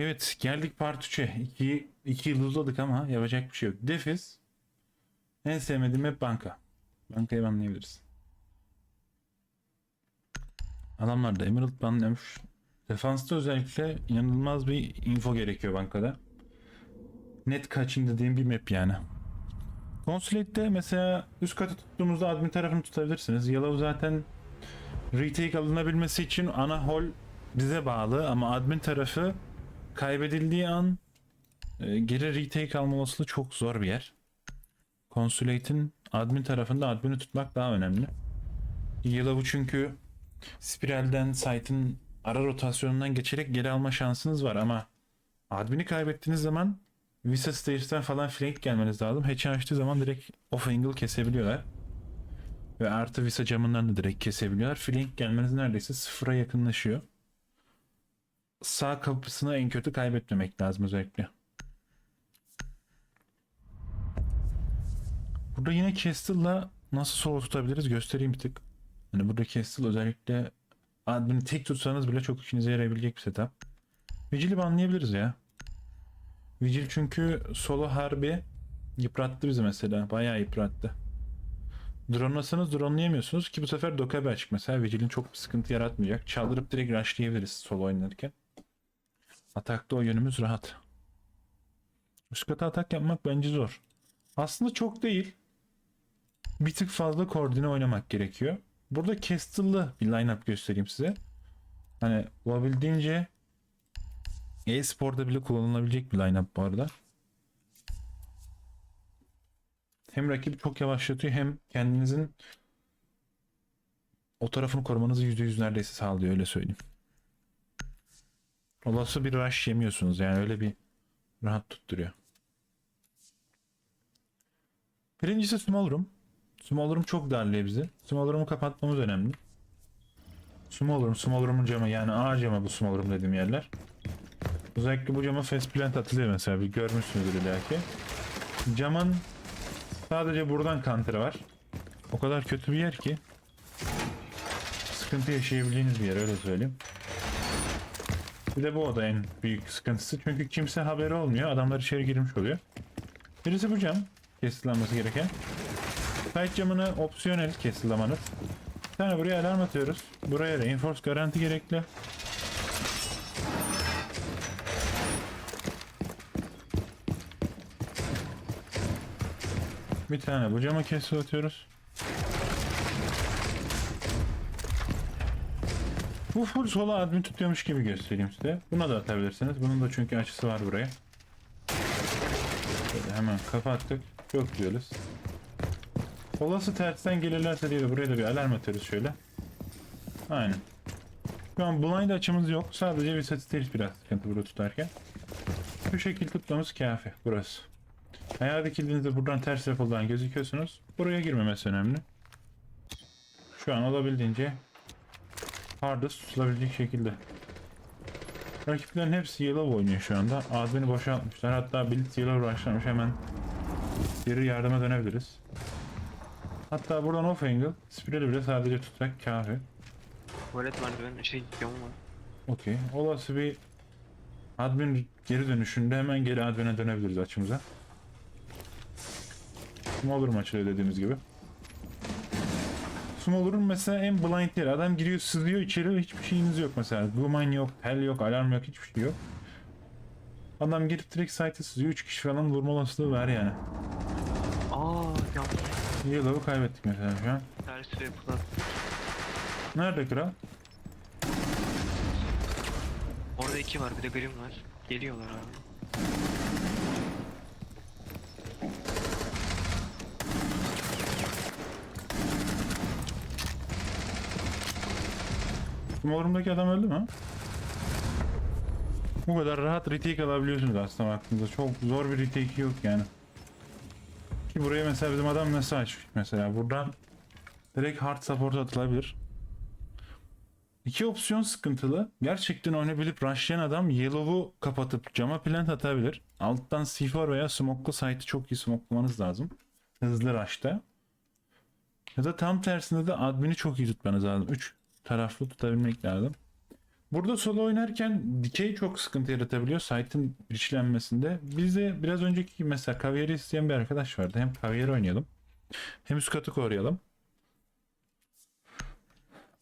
Evet geldik part 3'e. 2 2 yıl uzadık ama yapacak bir şey yok. Defiz. En sevmediğim hep banka. Bankayı banlayabiliriz. Adamlar da Emerald banlamış. Defansta özellikle inanılmaz bir info gerekiyor bankada. Net kaçın dediğim bir map yani. Consulate'de mesela üst katı tuttuğumuzda admin tarafını tutabilirsiniz. Yellow zaten retake alınabilmesi için ana hall bize bağlı ama admin tarafı kaybedildiği an e, geri retake alma olasılığı çok zor bir yer. Consulate'in admin tarafında admini tutmak daha önemli. Yellow'u çünkü spiralden site'ın ara rotasyonundan geçerek geri alma şansınız var ama admini kaybettiğiniz zaman Visa Stage'den falan flank gelmeniz lazım. Hatch'i açtığı zaman direkt off angle kesebiliyorlar. Ve artı Visa camından da direkt kesebiliyorlar. Flank gelmeniz neredeyse sıfıra yakınlaşıyor. Sağ kapısını en kötü kaybetmemek lazım özellikle. Burada yine Castle'la nasıl solo tutabiliriz göstereyim bir tık. Hani burada Castle özellikle admini tek tutsanız bile çok işinize yarayabilecek bir setup. Vigil'i banlayabiliriz ya. Vigil çünkü solo harbi yıprattı bizi mesela. Bayağı yıprattı. Dronelasanız dronelayamıyorsunuz ki bu sefer Dokabe açık mesela. Vigil'in çok bir sıkıntı yaratmayacak. Çaldırıp direkt rushlayabiliriz solo oynarken. Atakta o yönümüz rahat. Üst atak yapmak bence zor. Aslında çok değil. Bir tık fazla koordine oynamak gerekiyor. Burada Castle'lı bir lineup göstereyim size. Hani olabildiğince e-sporda bile kullanılabilecek bir lineup bu arada. Hem rakibi çok yavaşlatıyor hem kendinizin o tarafını korumanızı %100 neredeyse sağlıyor öyle söyleyeyim. Olası bir rush yemiyorsunuz yani öyle bir rahat tutturuyor. Birincisi small room. Small room çok darlıyor bizi. Small room'u kapatmamız önemli. Small room, small room'un camı yani A camı bu small room dediğim yerler. Özellikle bu cama fast plant atılıyor mesela bir görmüşsünüzdür belki. Camın sadece buradan counter'ı var. O kadar kötü bir yer ki sıkıntı yaşayabileceğiniz bir yer öyle söyleyeyim. Bir de bu oda en büyük sıkıntısı çünkü kimse haberi olmuyor. Adamlar içeri girmiş oluyor. Birisi bu cam kesilenmesi gereken. Side camını opsiyonel kesilamanız. Bir tane buraya alarm atıyoruz. Buraya reinforce garanti gerekli. Bir tane bu cama kesi atıyoruz. Bu full sola admin tutuyormuş gibi göstereyim size. Buna da atabilirsiniz. Bunun da çünkü açısı var buraya. Şöyle hemen kapattık. Çok güzeliz. Olası tersten gelirlerse diye de buraya da bir alarm atıyoruz şöyle. Aynen. Şu an blind açımız yok. Sadece bir satisfaction biraz sıkıntı burada tutarken. Bu şekilde tutmamız kafi burası. Ayağı dikildiğinizde buradan ters yapıldığından gözüküyorsunuz. Buraya girmemesi önemli. Şu an olabildiğince hardest tutulabilecek şekilde. Rakiplerin hepsi yellow oynuyor şu anda. Admini boşaltmışlar. Hatta Blitz yellow rushlamış. Hemen geri yardıma dönebiliriz. Hatta buradan off angle spirali bile sadece tutmak kafi. Tuvalet merdiven şey camı var. Okey. Olası bir admin geri dönüşünde hemen geri admin'e dönebiliriz açımıza. Small room açılıyor dediğimiz gibi. Room mesela en blind yer. Adam giriyor sızıyor içeri hiçbir şeyiniz yok mesela. Glumine yok, hell yok, alarm yok, hiçbir şey yok. Adam girip direkt site'e sızıyor. 3 kişi falan vurma olasılığı var yani. Aa yanlış. Yellow'u kaybettik mesela şu an. Ters yapılan. Nerede kral? Orada iki var bir de grim var. Geliyorlar abi. Small room'daki adam öldü mü? Bu kadar rahat retake alabiliyorsunuz aslında baktığınızda. Çok zor bir retake yok yani. Ki buraya mesela bizim adam nasıl açmış mesela. Buradan direkt hard support atılabilir. İki opsiyon sıkıntılı. Gerçekten oynayabilip rushlayan adam yellow'u kapatıp cama plant atabilir. Alttan C4 veya smoke'lu site'ı çok iyi smokelamanız lazım. Hızlı rush'ta. Ya da tam tersinde de admin'i çok iyi tutmanız lazım. 3 taraflı tutabilmek lazım. Burada solo oynarken dikey çok sıkıntı yaratabiliyor site'ın biçlenmesinde. Bizde biraz önceki mesela Kavier'i isteyen bir arkadaş vardı. Hem Kavier oynayalım hem üst katı koruyalım.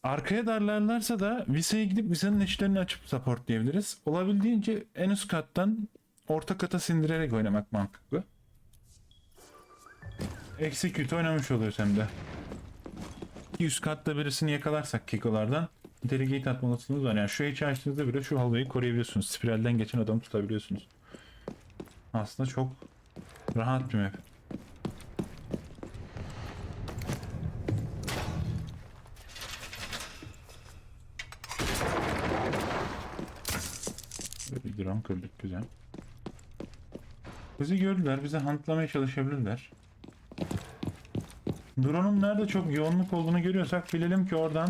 Arkaya darlarlarsa da Visa'ya gidip Visa'nın eşlerini açıp supportlayabiliriz. Olabildiğince en üst kattan orta kata sindirerek oynamak mantıklı. Execute oynamış oluyoruz hem de. Ki Üst katta birisini yakalarsak kekolardan delegate atma olasılığınız var. Yani şu H'i açtığınızda bile şu halvayı koruyabiliyorsunuz. Spiralden geçen adamı tutabiliyorsunuz. Aslında çok rahat bir map. Bir drone kırdık güzel. Bizi gördüler, bizi huntlamaya çalışabilirler. Drone'un nerede çok yoğunluk olduğunu görüyorsak bilelim ki oradan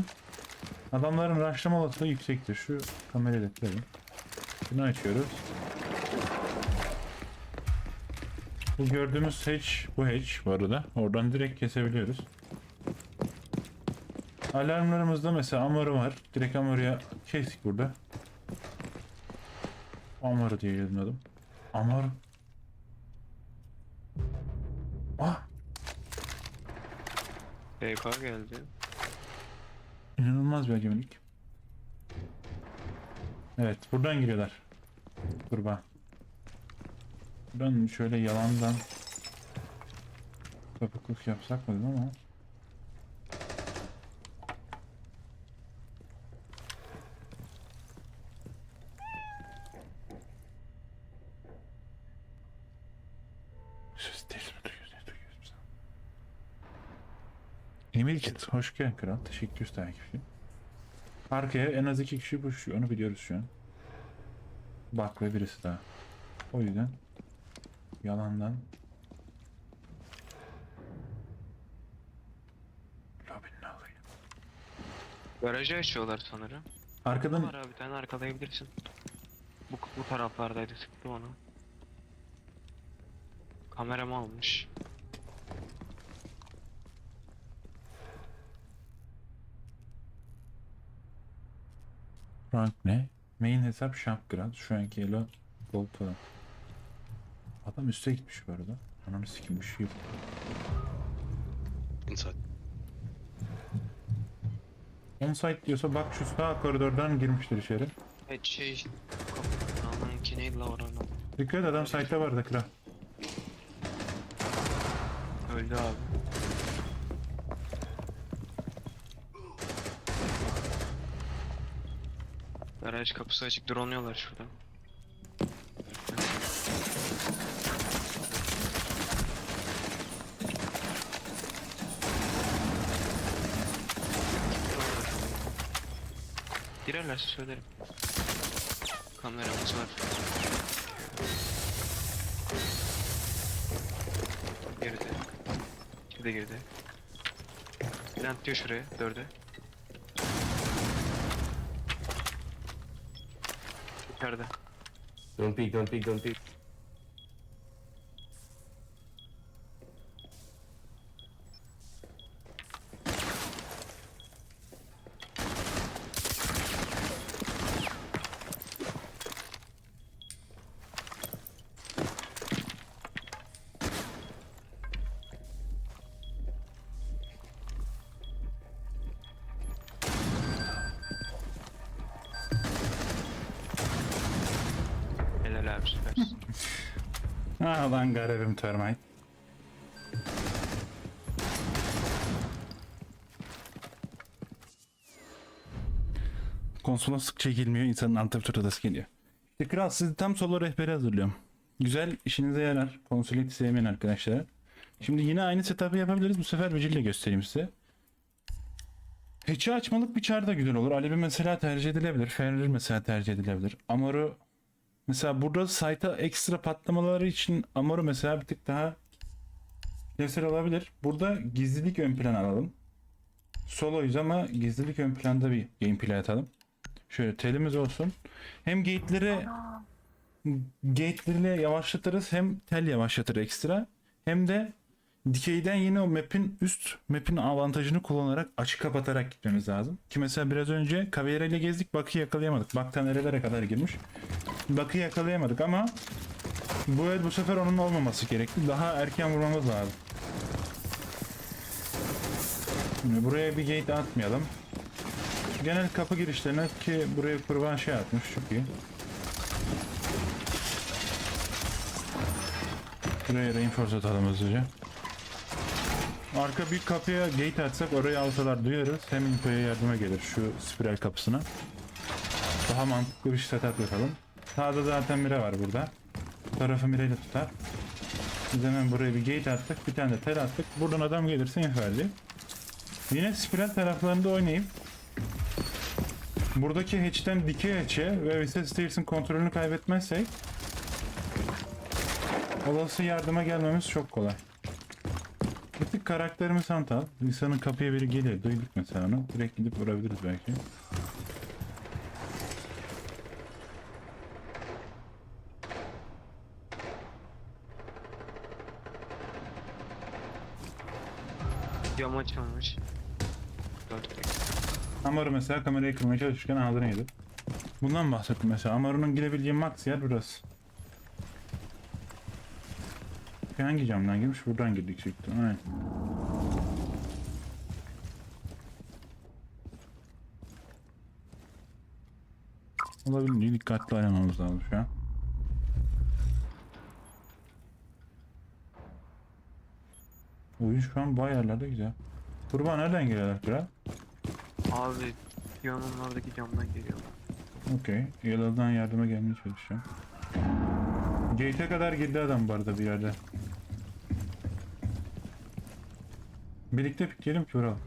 adamların rushlama olasılığı yüksektir. Şu kamerayı da kıralım. Şunu açıyoruz. Bu gördüğümüz hatch, bu hatch bu arada. Oradan direkt kesebiliyoruz. Alarmlarımızda mesela Amar'ı var. Direkt Amar'ı kestik burada. Amar'ı diye yazmadım. Amar. BK geldi. İnanılmaz bir acemilik. Evet, buradan giriyorlar. Kurban. Buradan şöyle yalandan kapıklık yapsak mı ama Ses değil mi duyuyoruz? Ne duyuyoruz biz? Kit, hoş geldin kral. Teşekkür takipçi. Arkaya en az iki kişi pushuyor. Onu biliyoruz şu an. Bak ve birisi daha. O yüzden yalandan Lobinin alayım. Garajı açıyorlar sanırım. Arkadan Var abi bir tane arkalayabilirsin. Bu, bu taraflardaydı sıktım onu. Kameramı almış. Rank ne? Main hesap Şapkıran. Şu anki elo gold falan. Adam üste gitmiş bu arada. Ananı sikim bir şey yok. Inside. Onsite diyorsa bak şu sağ koridordan girmiştir içeri. Evet şey... Kapının neydi la oranın? Dikkat et adam site'de vardı kral. Öldü abi. Garaj kapısı açık dronluyorlar şuradan. Girerlerse söylerim. Kameramız var. Girdi. De girdi. Plant diyor şuraya, dörde. Don't peek, don't peek, don't peek. Abi. Ah lan garibim termite. Konsola sık çekilmiyor insanın antipatı odası geliyor. İşte kral sizi tam solo rehberi hazırlıyorum. Güzel işinize yarar. Konsolu hiç sevmeyen arkadaşlar. Şimdi yine aynı setup'ı yapabiliriz. Bu sefer Vigil'le göstereyim size. Hatch'i açmalık bir çar da güzel olur. Alevi mesela tercih edilebilir. Fenrir mesela tercih edilebilir. Amoru Mesela burada site'a ekstra patlamaları için Amor'u mesela bir tık daha bireysel olabilir. Burada gizlilik ön plan alalım. Soloyuz ama gizlilik ön planda bir gameplay atalım. Şöyle telimiz olsun. Hem gate'leri gate'leri yavaşlatırız hem tel yavaşlatır ekstra. Hem de dikeyden yine o map'in üst map'in avantajını kullanarak açı kapatarak gitmemiz lazım. Ki mesela biraz önce Caveira ile gezdik Bak'ı yakalayamadık. Bak'tan nerelere kadar girmiş. Bak'ı yakalayamadık ama bu el bu sefer onun olmaması gerekli. Daha erken vurmamız lazım. Şimdi buraya bir gate atmayalım. Genel kapı girişlerine ki buraya kurban şey atmış çok iyi. Buraya reinforce atalım hızlıca. Arka büyük kapıya gate atsak orayı alsalar duyarız. Hem infoya yardıma gelir şu spiral kapısına. Daha mantıklı bir setup yapalım. Sağda zaten mire var burada. Bu tarafı mireyle tutar. Biz hemen buraya bir gate attık. Bir tane de tel attık. Buradan adam gelirse verecek. Yine spiral taraflarında oynayıp buradaki hatch'ten dikey hatch'e ve Vista Stairs'in kontrolünü kaybetmezsek olası yardıma gelmemiz çok kolay. Bir tık karakterimiz hantal. İnsanın kapıya biri geliyor. Duyduk mesela onu. Direkt gidip vurabiliriz belki. Cam açılmış. Amaru mesela kamerayı kırmaya çalışırken ağzına yedi. Bundan bahsettim mesela. Amaru'nun girebileceği max yer burası. Hangi camdan girmiş? Buradan girdik çıktı. Aynen. Olabildiğince dikkatli oynamamız lazım şu an. Oyun şu an bayağı yerlerde güzel. Kurban nereden geliyorlar kral? Abi yanın oradaki camdan geliyorlar. Okey. Yellow'dan yardıma gelmeye çalışacağım. Gate'e kadar girdi adam bu arada bir yerde. Birlikte pikleyelim ki vuralım.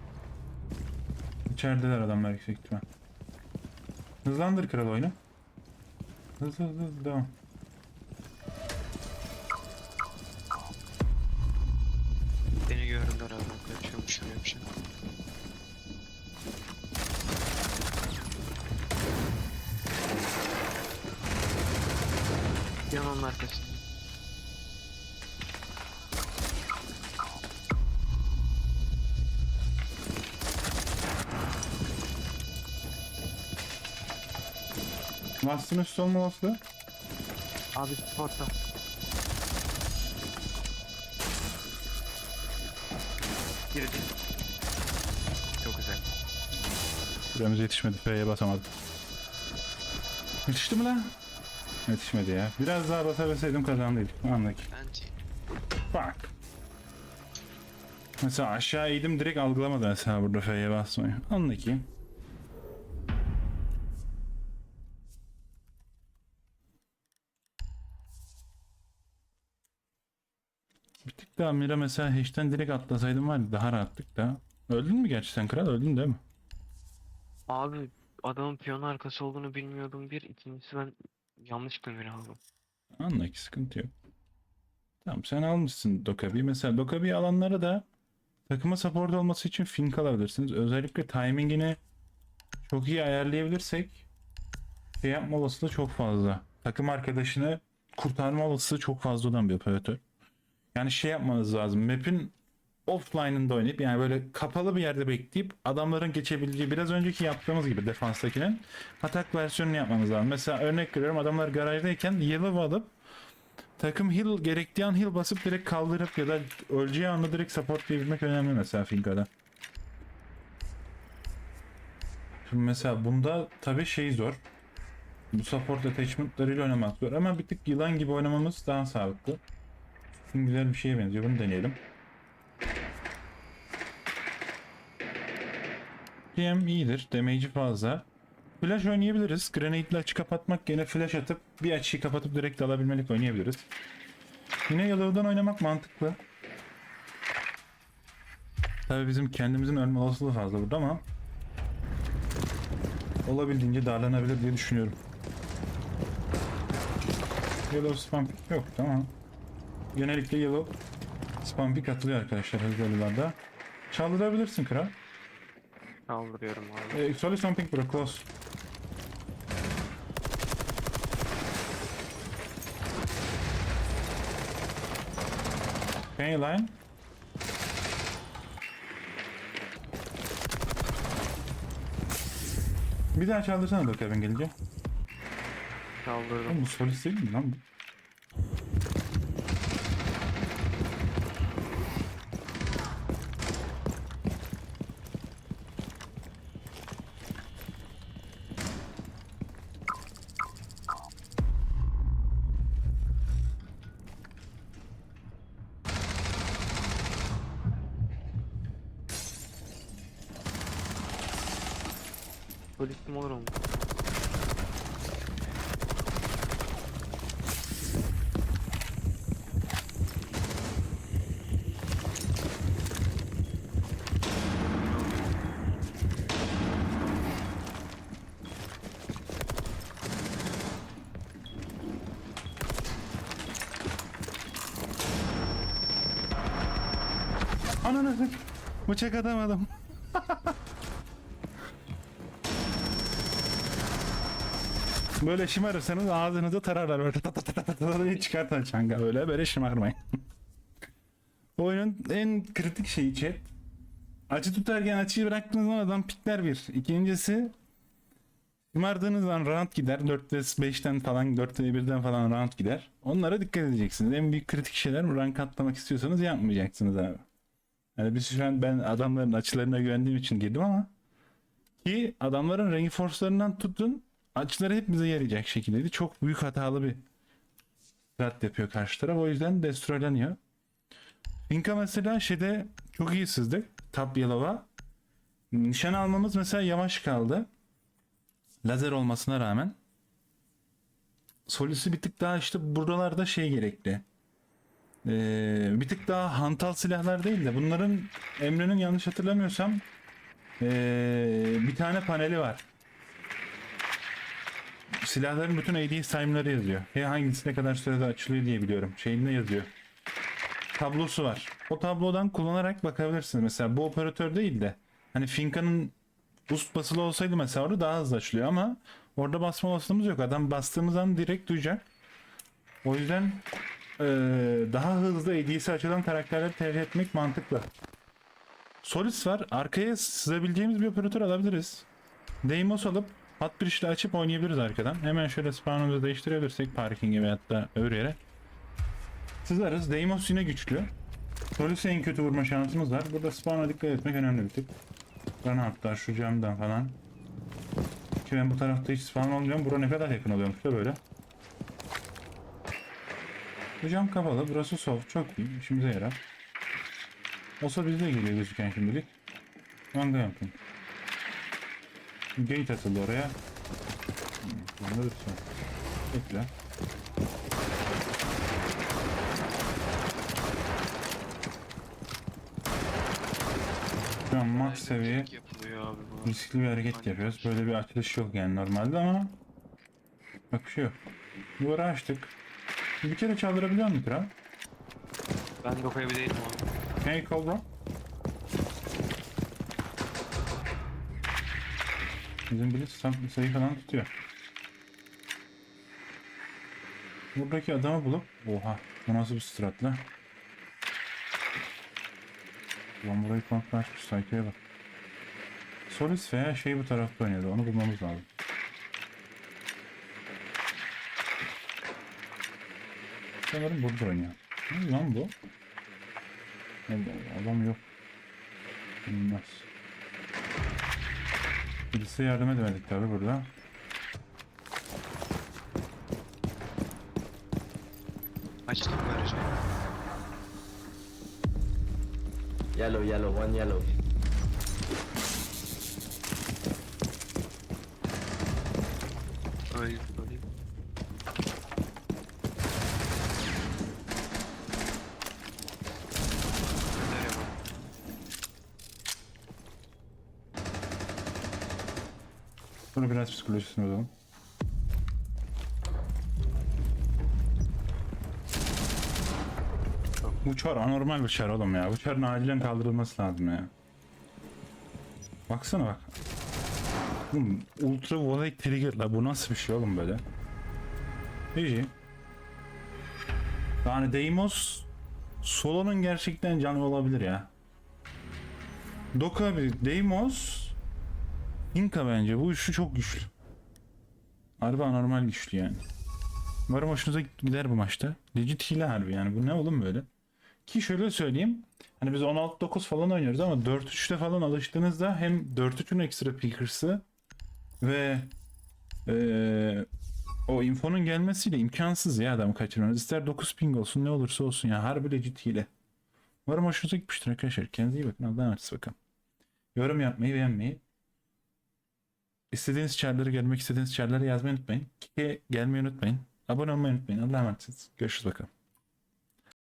İçerideler adamlar yüksek ihtimal. Hızlandır kral oyunu. Hızlı hızlı hızlı devam. Beni gördüler adam kaçıyormuş şuraya bir şey. Yanın arkasında. Bastın üstü olma olasılığı. Abi spotta. Girdi. Çok güzel. Süremiz yetişmedi. F'ye basamadım. Yetişti mi lan? Yetişmedi ya. Biraz daha basabilseydim kazandıydık. Anladık. Bence. Bak. Mesela aşağı eğdim direkt algılamadı mesela burada F'ye basmayı. Anla daha Mira mesela hash'ten direkt atlasaydım var ya daha rahattık da. Öldün mü gerçi sen kral öldün değil mi? Abi adamın piyano arkası olduğunu bilmiyordum bir. İkincisi ben yanlış demir aldım. Anla ki sıkıntı yok. Tamam sen almışsın Dokabi'yi. Mesela Dokabi'yi alanlara da takıma support olması için fink alabilirsiniz. Özellikle timingini çok iyi ayarlayabilirsek şey yapma olasılığı çok fazla. Takım arkadaşını kurtarma olasılığı çok fazla olan bir operatör. Yani şey yapmanız lazım. Map'in offline'ında oynayıp yani böyle kapalı bir yerde bekleyip adamların geçebileceği biraz önceki yaptığımız gibi defanstakinin atak versiyonunu yapmanız lazım. Mesela örnek veriyorum adamlar garajdayken yellow alıp takım heal gerektiği an heal basıp direkt kaldırıp ya da öleceği anda direkt supportlayabilmek önemli mesela Finka'da. Şimdi mesela bunda tabi şey zor. Bu support attachment'larıyla oynamak zor ama bir tık yılan gibi oynamamız daha sağlıklı. Şimdi güzel bir şeye benziyor. Bunu deneyelim. PM iyidir. Damage'i fazla. Flash oynayabiliriz. Grenade'le açı kapatmak yerine flash atıp bir açıyı kapatıp direkt alabilmelik oynayabiliriz. Yine Yellow'dan oynamak mantıklı. Tabi bizim kendimizin ölme olasılığı fazla burada ama olabildiğince darlanabilir diye düşünüyorum. Yellow spam yok tamam. Genellikle yellow spam pick atılıyor arkadaşlar hızlı ölülerde. Çaldırabilirsin kral. Kaldırıyorum abi. Ee, sorry something bro close. Can line? Bir daha çaldırsana da Kevin gelince. Çaldırdım. Oğlum bu solist değil mi lan bu? Polisim olur mu? Ananı. Bıçak atamadım. Böyle şımarırsanız ağzınızı tararlar böyle ta ta ta ta ta diye çıkartan çanga öyle böyle şımarmayın. Oyunun en kritik şeyi chat. Açı tutarken açıyı bıraktığınız zaman adam pikler bir. İkincisi şımardığınız zaman round gider. 4'te 5'ten falan 4'te 1'den falan round gider. Onlara dikkat edeceksiniz. En büyük kritik şeyler rank atlamak istiyorsanız yapmayacaksınız abi. Yani biz şu an ben adamların açılarına güvendiğim için girdim ama ki adamların reinforce'larından tutun açıları hep bize yarayacak şekildeydi. Çok büyük hatalı bir strat yapıyor karşı taraf. O yüzden destroyleniyor. Inka mesela şeyde çok iyi sızdık. Top Yellow'a. Nişan almamız mesela yavaş kaldı. Lazer olmasına rağmen. Solüsü bir tık daha işte buralarda şey gerekli. Ee, bir tık daha hantal silahlar değil de bunların Emre'nin yanlış hatırlamıyorsam ee, bir tane paneli var. Silahların bütün AD time'ları yazıyor. He hangisi ne kadar sürede açılıyor diye biliyorum. Şeyinde yazıyor. Tablosu var. O tablodan kullanarak bakabilirsiniz. Mesela bu operatör değil de hani Finka'nın boost basılı olsaydı mesela orada daha hızlı açılıyor ama orada basma olasılığımız yok. Adam bastığımız an direkt duyacak. O yüzden eee, daha hızlı AD'si açılan karakterleri tercih etmek mantıklı. Solis var. Arkaya sızabileceğimiz bir operatör alabiliriz. Deimos alıp hat bir işle açıp oynayabiliriz arkadan. Hemen şöyle spawnımızı değiştirebilirsek parkinge veyahut da öbür yere. Sızarız. Deimos yine güçlü. Solis'e en kötü vurma şansımız var. Burada spawn'a dikkat etmek önemli bir tık. Granatlar şu camdan falan. Ki ben bu tarafta hiç spawn olmuyorum. Bura ne kadar yakın oluyormuş da böyle. Bu cam kapalı. Burası soft. Çok iyi. İşimize yarar. Olsa bizde geliyor gözüken şimdilik. Manga yapın. Gate atıldı oraya. Anladık sonra. Bekle. Şu an max seviye riskli bir hareket yapıyoruz. Böyle bir açılış yok yani normalde ama bak bir şey yok. Duvarı açtık. Bir kere çaldırabiliyor musun kral? Ben dokaya bir değilim abi. Hey Cobra. Bizim Blitz tam sayı falan tutuyor. Buradaki adamı bulup oha bu nasıl bir strat lan? Ulan burayı komple açmış sayfaya bak. Solis veya şey bu tarafta oynuyordu onu bulmamız lazım. Sanırım burada oynuyor. Ne lan bu? Adam yok. Bilmez. Birisi yardım edemedik tabi burada. Açtım garajı. Yellow, yellow, one yellow. Bunu biraz psikolojisini bozalım. Bu çar anormal bir çar oğlum ya. Bu çarın acilen kaldırılması lazım ya. Baksana bak. Oğlum, ultra volley trigger'la bu nasıl bir şey oğlum böyle? İyi. Yani Deimos Solo'nun gerçekten canı olabilir ya. Doka bir Deimos Inka bence bu üçlü çok güçlü. Harbi anormal güçlü yani. Umarım hoşunuza gider bu maçta. Legit hile harbi yani. Bu ne oğlum böyle? Ki şöyle söyleyeyim. Hani biz 16-9 falan oynuyoruz ama 4-3'te falan alıştığınızda hem 4-3'ün ekstra pickers'ı ve eee, o infonun gelmesiyle imkansız ya adamı kaçırmanız. İster 9 ping olsun ne olursa olsun ya. Harbi legit hile. Umarım hoşunuza gitmiştir arkadaşlar. Kendinize iyi bakın. Allah'a emanet bakın. Yorum yapmayı, beğenmeyi, istediğiniz çarları gelmek istediğiniz çarları yazmayı unutmayın. Kike gelmeyi unutmayın. Abone olmayı unutmayın. Allah'a emanetsiniz. Görüşürüz bakalım.